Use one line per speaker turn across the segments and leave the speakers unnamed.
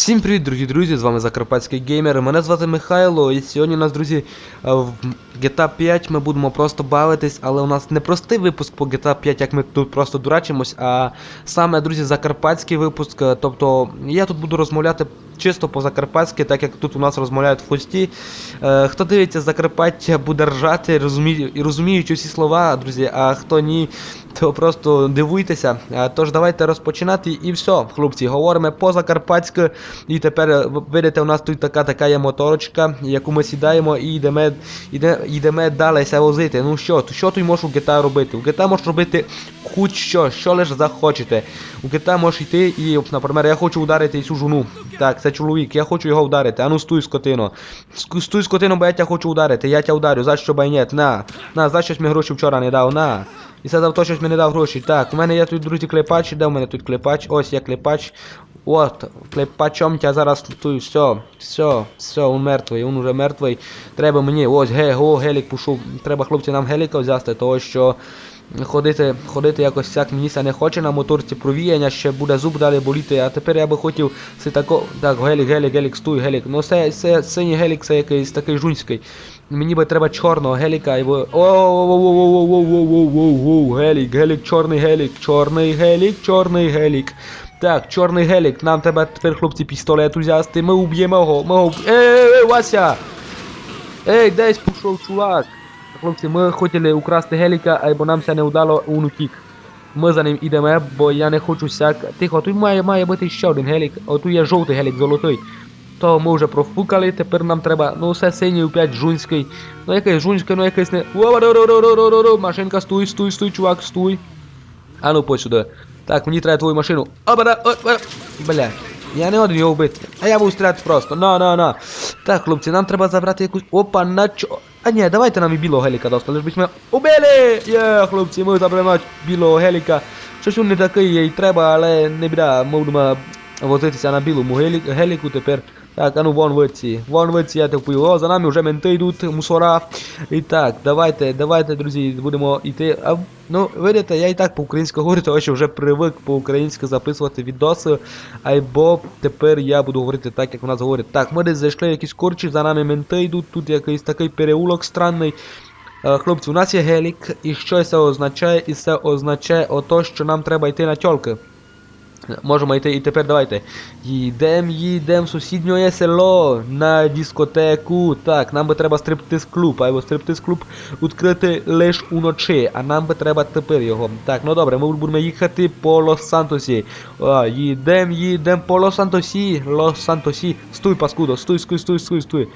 Всім привіт, дорогі друзі! З вами Закарпатський геймер. Мене звати Михайло, і сьогодні у нас, друзі, е, в GTA 5 ми будемо просто бавитись, але у нас не простий випуск по GTA 5, як ми тут просто дурачимось, а саме, друзі, закарпатський випуск. Е, Тобто я тут буду розмовляти чисто по-закарпатськи, так як тут у нас розмовляють в хості. Е, Хто дивиться Закарпаття, буде ржати, розумі... і розуміючи всі слова, друзі, а хто ні, то просто дивуйтеся. Е, Тож давайте розпочинати і все, хлопці, говоримо по-закарпатськи. І тепер е, видите, у нас тут така така є моторочка, яку ми сідаємо і йдемо, йде, йдемо далі возити. Ну що, що тут можеш у GTA робити? У GTA можеш робити хоч що, що лише захочете. У GTA можеш йти і, наприклад, я хочу ударити цю жону. Так, це чоловік, я хочу його вдарити. Ану стуй, скотино. Ск- Стуй, скотино, бо я тебе хочу ударити. Я тебе ударю, за що байнет, на. На, за щось мені гроші вчора не дав, на. І це за те, щось мені дав гроші. Так, у мене є тут, друзі, клепач. Де в мене тут клепач? Ось є клепач. От, клепачом тя зараз тут, все, все, все, він мертвий, він уже мертвий. Треба мені, ось, ге, о, гелік пішов. Треба, хлопці, нам геліка взяти, того що ходити, ходити якось всяк мені не хоче на моторці провіяння, ще буде зуб далі боліти, а тепер я би хотів це тако, так, гелік, гелік, гелік, стуй, гелік. Ну це, це синій гелік, це якийсь такий жунський. Мені би треба чорного геліка, і бо. Оу, гелік, гелік, чорний гелік, чорний гелік, чорний гелік. Так, чорний гелік, нам треба тепер, хлопці, пістолет взяти, ми уб'ємо його, ми. Ей, ей, Вася! Ей, десь пішов чувак. Хлопці, ми хотіли украсти геліка, або нам це не вдало, він утік. Ми за ним ідемо, бо я не хочу сяк. Тихо, тут має, має бути ще один гелік. О, тут є жовтий гелік, золотий. То ми вже профукали, тепер нам треба, ну все синій, опять жунський. Ну якийсь жунський, ну якийсь не. Во-во-ро-ро-ро-ро-ро-ро. Машинка, стуй, стуй, стуй, чувак, стуй. А ну подь сюди. Так, мені треба твою машину. Опа-да, опа. Бля. Я не один його вбити. А я буду стріляти просто. На, на, на. Так, хлопці, нам треба забрати якусь. Опа, начо. А ні, давайте нам і білого геліка достали, би ми убили! Є, хлопці, ми заберемо білого геліка. Щось він не такий їй треба, але не біда, ми будемо возитися на білому гелі... геліку тепер. Так, а ну вон виці, вон виці, я типу, о, за нами вже менти йдуть, мусора. І так, давайте, давайте, друзі, будемо йти. А, ну, видите, я і так по-українськи говорю, тому що вже привик по-українськи записувати відоси. Або тепер я буду говорити так, як у нас говорять. Так, ми десь зайшли якісь корчі, за нами менти йдуть, тут якийсь такий переулок странний. Е, Хлопці, у нас є гелік, і що це означає? І це означає ото, що нам треба йти на тьолки. Можемо йти і тепер давайте. Їдем, їдем в сусіднє село на дискотеку. Так, нам би треба стриптиз клуб, або стриптиз клуб відкрити лише уночі, а нам би треба тепер його. Так, ну добре, ми будемо їхати по Лос-Сантосі. Їдем, їдем по Лос-Сантосі. Лос-Сантосі. Стуй, паскудо, стуй, стуй, стуй, стуй, стуй.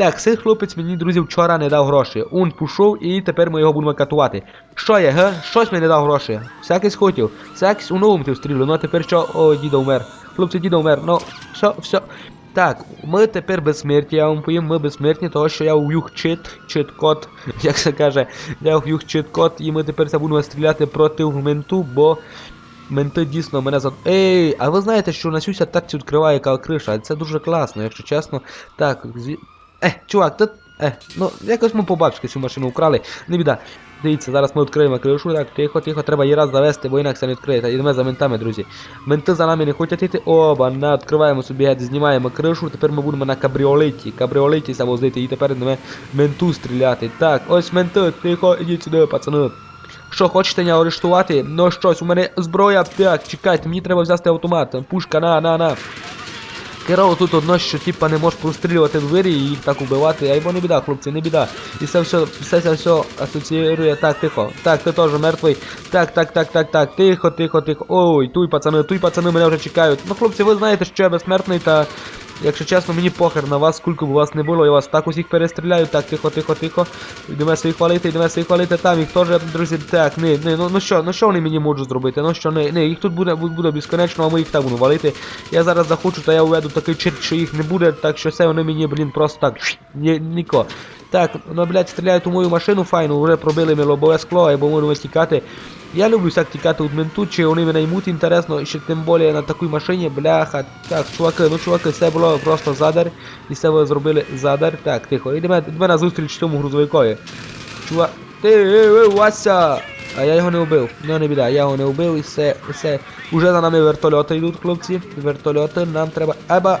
Так, цей хлопець мені, друзі, вчора не дав гроші. Он пішов і тепер ми його будемо катувати. Що є, га? Щось мені не дав гроші. Всякий хотів. Всякий у новому ти стрілю. Ну а тепер що? О, дідо вмер. Хлопці, дідо вмер. Ну, все, все. Так, ми тепер безсмертні, я вам повім, ми безсмертні, того що я в'юх чит, чит-код, як це каже, я в'юх чит-код, і ми тепер будемо стріляти проти менту, бо менти дійсно мене за. Ей, а ви знаєте, що на сюся так відкриває криша, це дуже класно, якщо чесно. Так. Е, чувак, тут. Е, ну якось ми побачили цю машину украли, не біда. Дивіться, зараз ми відкриємо кришу, так, тихо, тихо, треба її раз завести, бо інакше не відкриє. Та Йдемо за ментами, друзі. Менти за нами не хочуть йти. Оба, на, відкриваємо собі знімаємо кришу, тепер ми будемо на кабріолеті. Кабріолеті возити і тепер йдемо менту стріляти. Так, ось менти, тихо, ідіть сюди, пацани. Що, хочете мене арештувати? Ну щось, у мене зброя. Так, чекайте, мені треба взяти автомат. Пушка, на, на, на. Керово тут одно, що типа не можеш прострілювати двері і їх так убивати, айбо не біда, хлопці, не біда. І це все, все це все асоціює. Так, тихо. Так, ти теж мертвий. Так, так, так, так, так, тихо, тихо, тихо. Ой, туй, пацани, туй, пацани, мене вже чекають. Ну, хлопці, ви знаєте, що я безсмертний, та. Якщо чесно, мені похер на вас, скільки б у вас не було, я вас так усіх перестріляю, так, тихо, тихо, тихо. Йдемо свої хвалити, йдемо свої хвалити, там їх теж, друзі, так, не, не, ну, ну що, ну що вони мені можуть зробити? Ну що, не, не, їх тут буде, буде безконечно, а ми їх так будемо валити. Я зараз захочу, та я уведу такий черт, що їх не буде, так що все вони мені, блін, просто так, ні, ніко. Так, ну блядь, стріляють у мою машину, файно, вже пробили милобове скло, або можемо тікати. Я люблю так тікати від менту, чи вони мене ймуть інтересно, ще тим більше на такій машині, бляха. Так, чуваки, ну чуваки, це було просто задар. І це ви зробили задар. Так, тихо. Йдемо на зустріч цьому грузовикові. Чувак. Ти, е, е, е, Вася! А я його не вбив. Ну не біда, я його не вбив і все, все. Уже за нами вертольоти йдуть, хлопці. Вертольоти нам треба. Еба.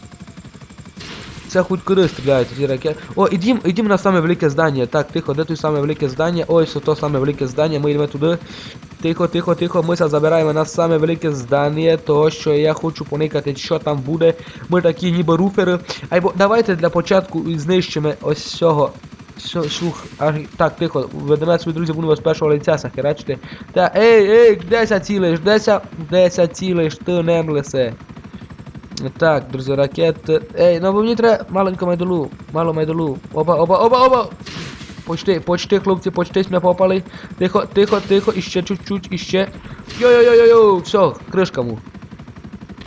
Це хоч куди стріляють ці ракети. О, ідім, ідім на саме велике здання. Так, тихо, де тут саме велике здання? Ось то саме велике здання, ми йдемо туди. Тихо, тихо, тихо, ми забираємо на саме велике здання, того що я хочу поникати, що там буде. Ми такі ніби руфери. Айбо давайте для початку знищимо ось цього. Слух, аж так, тихо, ведемо свої друзі, будемо з першого лиця сахерачити. Та ей, ей, деся цілиш, деся, деся цілиш, ти немлесе. Так, друзі, ракети. Ей, ну мені треба маленько майдолу. Мало майдолу. Опа, опа, опа, опа. Почти, почти, хлопці, почти ми попали. Тихо, тихо, тихо, іще чуть-чуть, іще. Йо-йо-йо-йо-йо, все, кришка му.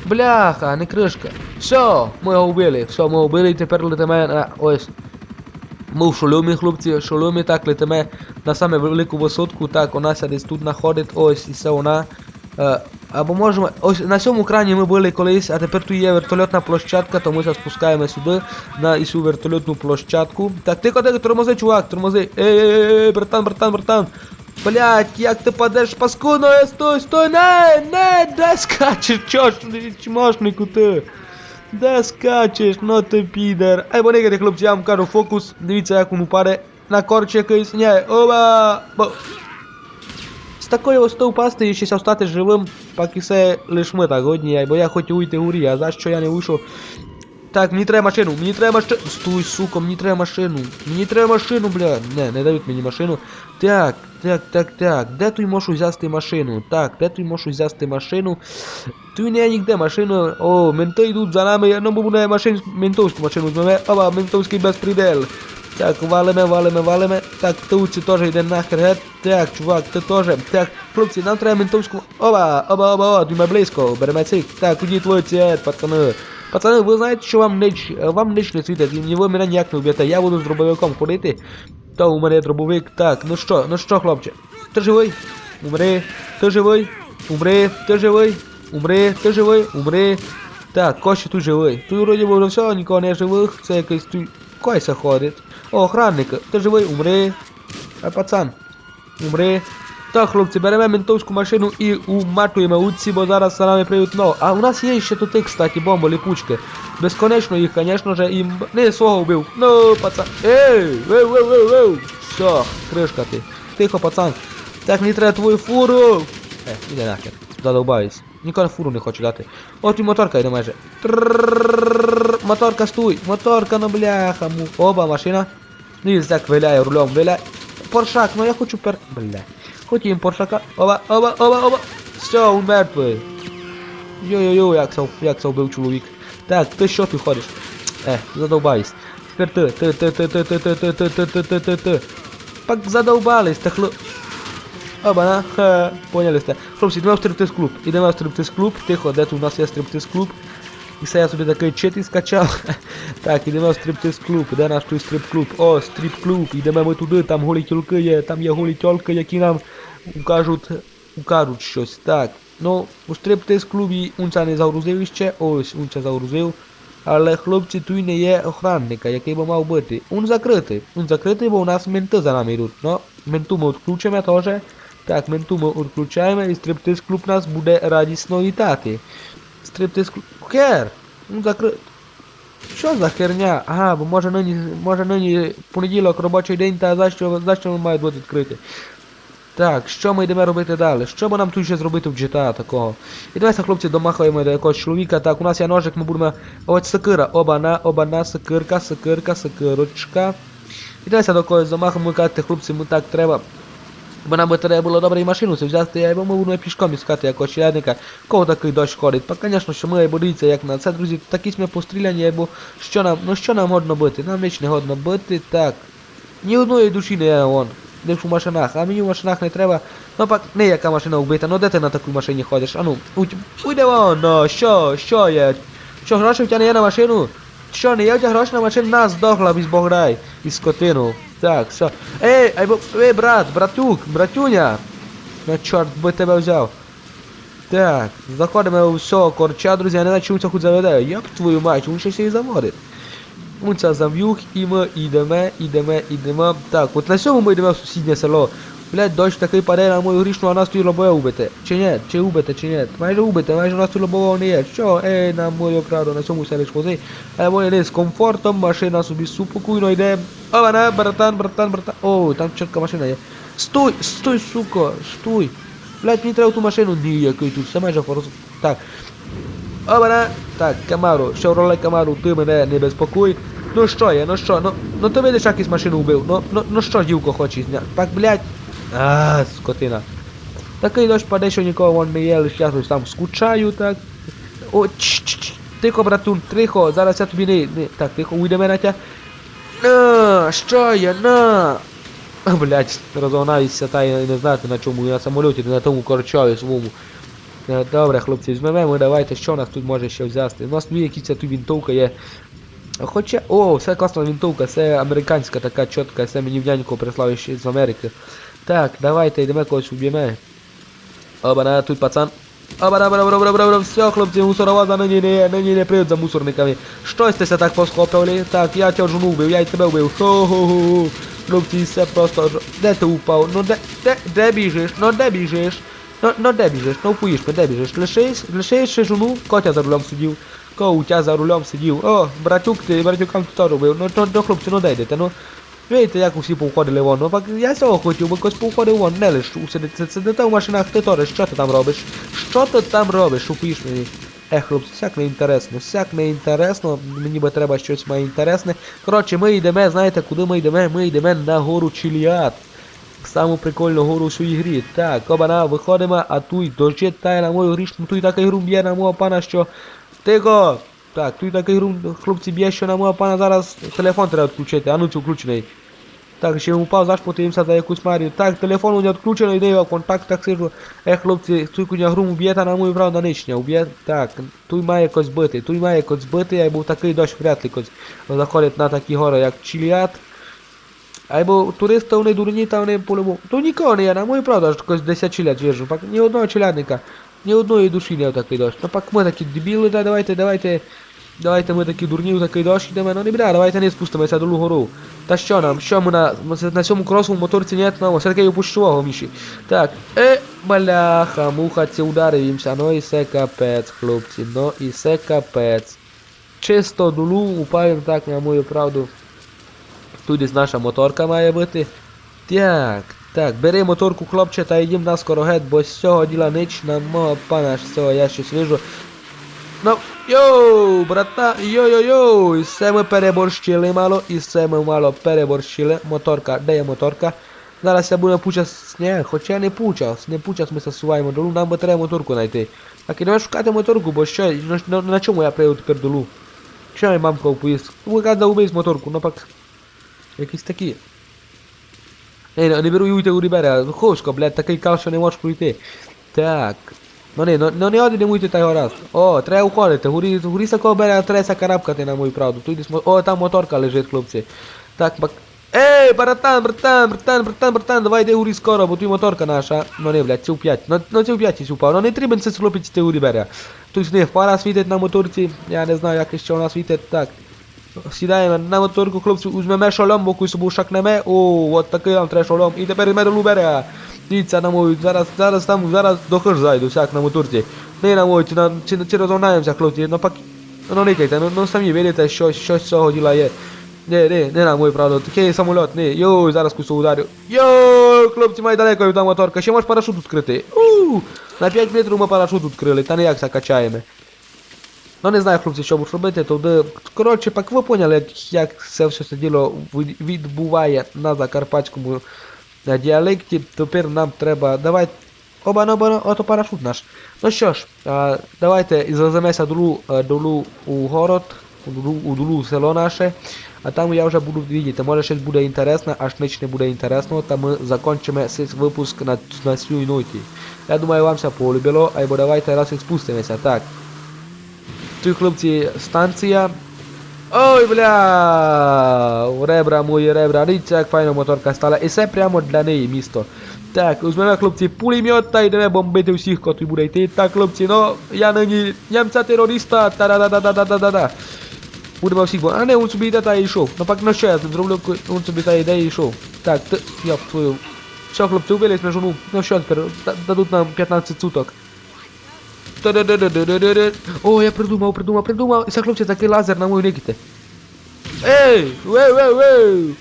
Бляха, не кришка. Все, ми його вбили. Все, ми його вбили і тепер летиме на ось. Ми в шоломі, хлопці, в шоломі, так, летиме на саме велику висотку. Так, вона ся десь тут знаходить, ось, і це вона. Або можемо... Ось на цьому крані ми були колись, а тепер тут є вертольотна площадка, тому ми спускаємо сюди на цю вертольотну площадку. Так, ти коти, тормози, чувак, тормози. Ей, ей, ей, братан, братан, братан. Блять, як ти падеш паскудно, ну, е, стой, стой, не, не, де скачеш, чо ж чмошнику ти? Де скачеш, ну ти підер. Ай, бо хлопці, я вам кажу фокус, дивіться, як він упаде. На корч якийсь, ні, оба, бо такої ось впасти і ще стати живим, поки все лиш ми так одні, бо я хотів уйти у рі, а за що я не вийшов. Так, мені треба машину, мені треба машину. Стой, сука, мені треба машину. Мені треба машину, бля. Не, не дають мені машину. Так, так, так, так. Де ти можеш взяти машину? Так, де ти можеш взяти машину? Ти не нігде машину. О, менти йдуть за нами, я ну, не буду машин, ментовську машину з мене. Ава, ментовський безпредел. Так, валиме, валиме, валиме. Так, Таучі теж йде нахер. Так, чувак, ты тоже. Так, хлопці, нам треба ментовську. Оба, оба, оба, оба, двіма близько. Беремо цих. Так, куди твої ці, Пацаны, Пацани, ви знаєте, що вам ніч, вам ніч не світить, і него мене ніяк не вб'єте. Я буду з дробовиком ходити. То у мене дробовик. Так, ну что, ну що, хлопче? Ты живий? Умри, ты живий? Умри, ти живий? Умри, ты живий? Умри. Так, Кощі тут живий. Тут вроді було все, нікого не живих, це якийсь тут... Койся ходит. О, Охранник, ти живий, умри. А пацан, умри. Так, хлопці, беремо ментовську машину і уматуємо утці, бо зараз за нами прийдуть ново. А у нас є ще тут, кстати, бомби, ліпучки. Безконечно їх, звісно же, і не свого вбив. Ну, пацан. Ей, вей, вей, вей, вей. Все, кришка ти. Тихо, пацан. Так мені треба твою фуру. Е, іде нахер. Задовбаюсь. Ніколи фуру не хочу дати. От і моторка йде майже. Моторка, стой! Моторка, ну бляха. Оба машина. Ну їздак виляє рулем, виляє. Поршак, ну я хочу пер... Бля. Хотім поршака. Ова, ова, ова, ова. Все, він мертвий. Йо-йо-йо, як це, як це вбив чоловік. Так, ти що ти ходиш? Е, задовбайся. Тепер ти, ти, ти, ти, ти, ти, ти, ти, ти, ти, ти, ти, ти, ти. Пак задовбались, так хло... Оба, на, ха, поняли сте. Хлопці, йдемо в стриптиз-клуб. Йдемо в стриптиз-клуб, тихо, де тут у нас є стриптиз-клуб. І все, я собі такий чит і скачав. так, ідемо в стриптиз-клуб. Де наш той стрип-клуб? О, стрип-клуб. Ідемо ми туди, там голі тюлки є, там є голі тьолки, які нам укажуть, укажуть щось. Так, ну, у стриптиз-клубі унця не загрузив ще. Ось, унця загрузив. Але хлопці тут не є охранника, який би мав бути. Он закритий. Он закритий, бо у нас менти за нами йдуть. Ну, менту ми відключимо теж. Так, менту ми відключаємо і стриптиз клуб нас буде радісно вітати. Стриптиз. Хер! Он закритий. Що за херня? Ага, бо може нині, може нині понеділок робочий день, та за що, за що має бути відкритий? Так, що ми йдемо робити далі? Що би нам тут ще зробити в GTA такого? І давайте, хлопці, домахаємо до якогось чоловіка. Так, у нас є ножик, ми будемо. Ось сокира. Оба-на, оба-на, сокирка, сокирка, сокирочка. І давайте до когось замахаємо казати, хлопці, ми так треба. Бо нам би треба було добре і машину це взяти, або ми будемо пішком іскати якогось челядника. Кого такий дощ ходить? Па, звісно, що ми, або дивіться, як на це, друзі, такі сме постріляні, або що нам, ну що нам годно бити? Нам ніч не годно бити, так. Ні одної душі не є вон. Десь у машинах, а мені в машинах не треба. Ну пак, не яка машина вбита, ну де ти на такій машині ходиш? А ну, уйдь, уйде вон, ну, що, що є? Що, грошей в тебе не є на машину? що, не є у тебе гроші на машину? На, здохла, бог. І скотину. Так, все. Ей, ай, ей, брат, братюк, братюня. На чорт би тебе взяв. Так, заходимо у все, корча, друзі, я не знаю, чому це хоч заведе. Як твою мать, він щось її заводить. Він це зав'юх, і ми йдемо, йдемо, йдемо. Так, от на цьому ми йдемо в сусіднє село. Блядь, дощ такий паде на мою грішну, а нас тут убите. Чи ні? Чи убите, чи ні? Майже убите, майже нас тут лобового не є. Що? Ей, на мою правду, на цьому селищ вози. Але вони не з комфортом, машина собі супокійно йде. Ована, братан, братан, братан. О, там чітка машина є. Стой, стой, сука, стой. Блядь, мені треба ту машину. Ні, який тут, все майже форс. Так. Обана. Так, Камару, Chevrolet Камару, ти мене не безпокой. Ну що є, ну що, ну, ну ти видиш, якийсь машину вбив. Ну, ну, ну що дівко хоче зняти? Так, блядь. А, скотина. Такий дощ паде, що нікого вон не є, лише я щось там скучаю, так. О, чш, чш, чш. Тихо, братун, тихо, зараз я тобі не, не. Так, тихо, уйдемо на тя. На, що є, на. А, Блядь, розогнаюся та я не знати на чому, я на самольоті, на тому корчові своєму. Добре, хлопці, візьмемо, давайте, що нас тут може ще взяти. У нас тут якісь тут вінтовка є. Хоча. О, це класна вінтовка, це американська така чітка, це мені в няньку прислав ще з Америки. Так, давайте йдемо когось уб'ємо. Оба-на, тут пацан. Оба, добре, добре, добре, добре, все, хлопці, мусоровоза нині не, нині не прийдуть за мусорниками. Що сте так посхоплювали? Так, я тебе жену вбив, я й тебе вбив. Хо-хо-хо. Хлопці, все просто... Де ти упав? Ну де, де, де біжиш? Ну де біжиш? Ну, ну де біжиш? Ну поїж, де біжиш? Лишись, лишись ще жену? Котя за рулем сидів. Ко у тебе за рулем сидів. О, братюк, ти братюкам тут робив. Ну, то, то хлопці, ну де йдете, ну. Як усі повходили вон, ну пак я цього хотів, бо якось повходив вон, не лиш усидити, сидите в машинах, ти ториш, що ти там робиш? Що ти там робиш, упиш мені? Ех, хлопці, всяк не інтересно, всяк не інтересно, мені би треба щось має інтересне. Коротше, ми йдемо, знаєте, куди ми йдемо? Ми йдемо на гору Чиліат. Саму прикольну гору у своїй грі. Так, обана, виходимо, а туй дощить тає на мою грішну, туй такий грум б'є на мого пана, що... Тихо! Так, туй такий грум, хлопці б'є, що на мого пана зараз телефон треба відключити, а ну це включений. Так, ще упав, заш подивимося за якусь Марію. Так, телефон у нього відключений, йде його в контактах сижу. Ех, хлопці, туй куня грум та на мою правда нічня, уб'є. Так, туй має якось бити, туй має якось бити, я був такий дощ вряд ли якось заходить на такі гори, як Чиліат. Або туристи вони дурні, та вони по-любому. То нікого не є, на мою якось 10 чилят віжу. Пак ні одного челядника, ні одної душі не в такий дощ. Ну пак ми такі дебіли, та давайте, давайте. Давайте ми такі дурні в такий дощ йдемо, ну не біда, давайте не спустимося до гору. Та що нам, що ми на, на цьому кросовому моторці нет, ну, все таки опущував міші. Так, е, бляха, муха, це ударився, ну і все капець, хлопці, ну і все капець. Чисто дулу, упаємо так, на мою правду. Тут десь наша моторка має бути. Так, так, бери моторку, хлопче, та йдім на скорогет, бо з цього діла ніч на мого пана з цього я щось вижу. Ну, йоу, брата, йо-йо-йо, і все ми переборщили мало, і все ми мало переборщили. Моторка, де є моторка? Зараз я буду пучас, ні, хоча не пучас, не пучас ми засуваємо долу, нам би треба моторку знайти. Так, ідемо шукати моторку, бо що, на, на, на чому я прийду тепер долу? Що я мамка поїзд? Ви казали, убий моторку, ну пак. Якісь такі. Не, не беру уйти у ребера, ховсько, блядь, такий кал, що не можеш пройти. Так. Ну, ну не один не уйти та його раз. О, треба уходити, гурі, гурі сакого берега треба сакарабкати на мою правду. Тут десь, мо- о, там моторка лежить, хлопці. Так, бак... Ей, братан, братан, братан, братан, братан, давай йди гурі скоро, бо тут моторка наша. Ну не, блядь, це у п'ять. Ну, ну це у п'ять упав. Ну не треба це хлопець ти гурі берега. Тут не фара світить на моторці, я не знаю, як ще вона світить, так. Сідаємо на моторку, хлопці, візьмемо шолом, бо собі шакнемо. О, от такий нам треба шолом. І тепер йдемо до Луберя. Дивіться на мою, зараз, зараз там, зараз до хиж зайду, всяк на моторці. Не на мою, чи, на, чи, чи розгонаємося, хлопці, ну пак, ну не кайте, ну, ну самі видите, що, що з цього діла є. Не, не, не на мою правду, такий самоліт, не, йой, зараз кусу ударю. Йой, хлопці, май далеко та моторка, ще можеш парашут відкрити. У, на 5 метрів ми парашут відкрили, та ніяк закачаємо. Ну не знаю, хлопці, що будеш робити, то де... Коротше, пак ви поняли, як, як це все це діло відбуває на закарпатському е, діалекті. Тепер нам треба. Давай. Оба, оба, ото парашут наш. Ну що ж, а, давайте заземеся долу, е, долу у город, у долу, у долу село наше. А там я вже буду видіти, може щось буде інтересно, аж ніч не буде інтересно, та ми закінчимо цей випуск на, на цій ноті. Я думаю, вам все полюбило, або давайте раз і спустимося, так. Тут, хлопці, станція. Ой, бля! В Ребра, мої ребра, дивіться, як файно моторка стала. І це прямо для неї місто. Так, візьмемо, хлопці, пулемет та йдемо бомбити всіх, хто тут буде йти. Так, хлопці, ну, я нині німця терориста, та да да да да да да да да Будемо всіх, бо... А не, він собі йде та й йшов. Ну, пак, ну що я зроблю, він собі та йде і йшов. Так, ти, я твою. Все, хлопці, убили на жону. Ну що тепер, Да- дадуть нам 15 суток. О, я придумав, придумав, придумав. Це, хлопці, такий лазер на мою никіте. Ей! Вей, вей, вей!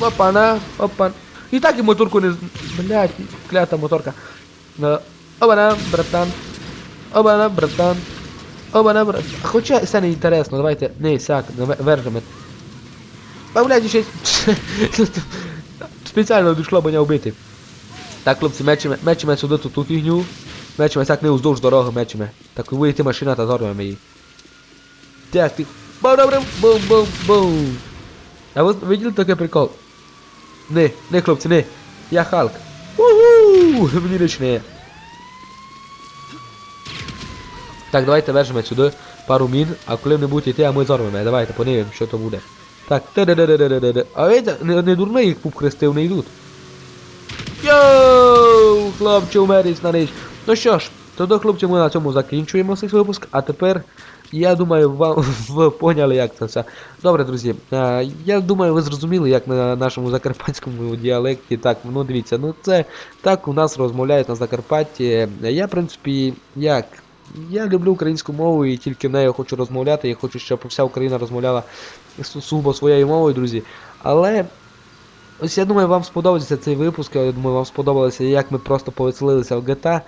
Опана, опан. І так і моторку не... Блядь, клята моторка. Обана, братан. Обана, братан. Обана, братан. Хоча це не інтересно, давайте. Не, сяк, вержемо. А, блядь, ще... Спеціально дійшло мене вбити. Так, хлопці, мечемо, мечемо сюди ту, фігню. Мечемо так не уздовж дороги мечемо. Так ви йти машина та зорвемо її. Так, ти... Бум, добре, бум, бум, бум. А ви виділи такий прикол? Не, не, хлопці, не. Я Халк. Уху! Мені не. Так, давайте вержемо сюди пару мін, а не будете йти, а ми зорвемо. Давайте подивимо, що то буде. Так, та-да-да-да-да-да. А видите, не, не дурний їх пуп хрестив, не йдуть. Йоу, хлопче, умерись на ніч. Ну що ж, тоді, хлопці, ми на цьому закінчуємо цей випуск, а тепер, я думаю, вам ви поняли, як це все. Добре, друзі, е, я думаю, ви зрозуміли, як на нашому закарпатському діалекті. Так, ну дивіться, ну це так у нас розмовляють на Закарпатті. Я, в принципі, як. Я люблю українську мову і тільки нею хочу розмовляти. Я хочу, щоб вся Україна розмовляла су- сугубо своєю мовою, друзі. Але Ось я думаю, вам сподобається цей випуск. Я думаю, вам сподобалося, як ми просто повеселилися в GTA.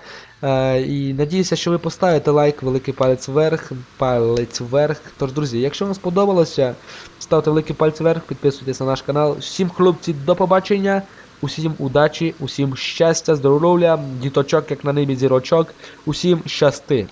Е, і надіюся, що ви поставите лайк, великий палець вверх, палець вверх. Тож, друзі, якщо вам сподобалося, ставте великий палець вверх, підписуйтесь на наш канал. Всім хлопці, до побачення, усім удачі, усім щастя, здоров'я, діточок, як на небі зірочок, усім щасти.